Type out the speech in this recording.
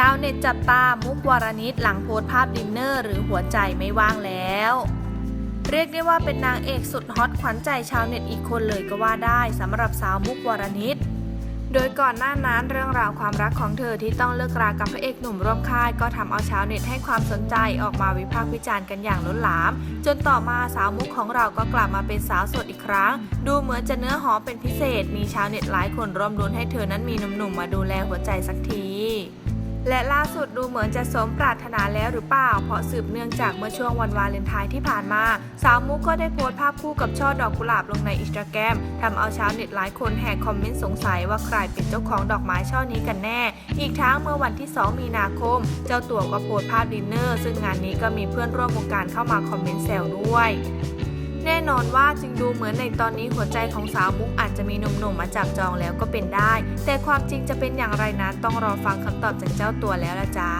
ชาวเน็ตจับตามุกวรณิตหลังโพสภาพดินเนอร์หรือหัวใจไม่ว่างแล้ว เรียกได้ว่าเป็นนางเอกสุดฮอตขวัญใจชาวเน็ตอีกคนเลยก็ว่าได้สำหรับสาวมุกวรณิตโดยก่อนหน้านั้นเรื่องราวความรักของเธอที่ต้องเลิกรากับพระเอกหนุ่มร่วมค่าย ก็ทำเอาชาวเน็ตให้ความสนใจออกมาวิพากษ์วิจารณ์กันอย่างล้นหลาม จนต่อมาสาวมุกของเราก็กลับมาเป็นสาวสดอีกครั้ง ดูเหมือนจะเนื้อหอมเป็นพิเศษ มีชาวเน็ตหลายคนร่วมรุ้นให้เธอนั้นมีหนุ่มๆมาดูแลหัวใจสักที และล่าสุดดูเหมือนจะสมปรารถนาแล้วหรือเปล่า เพราะสืบเนื่องจากเมื่อช่วงวันวาเลนไทน์ที่ผ่านมา สาวมุกก็ได้โพสต์ภาพคู่กับช่อดอกกุหลาบลงในอินสตาแกรมทำเอาชาวเน็ตหลายคนแห่คอมเมนต์สงสัยว่าใครเป็นเจ้าของดอกไม้ช่อนี้กันแน่ อีกทั้งเมื่อวันที่ 2 มีนาคม เจ้าตัวก็โพสต์ภาพดินเนอร์ ซึ่งงานนี้ก็มีเพื่อนร่วมวงการเข้ามาคอมเมนต์แซวด้วย แน่นอนว่าจึงดูเหมือนในตอนนี้หัวใจของสาวมุกอาจจะมีหนุ่มๆมาจับจองแล้วก็เป็นได้ แต่ความจริงจะเป็นอย่างไรนั้นต้องรอฟังคำตอบจากเจ้าตัวแล้วละจ้า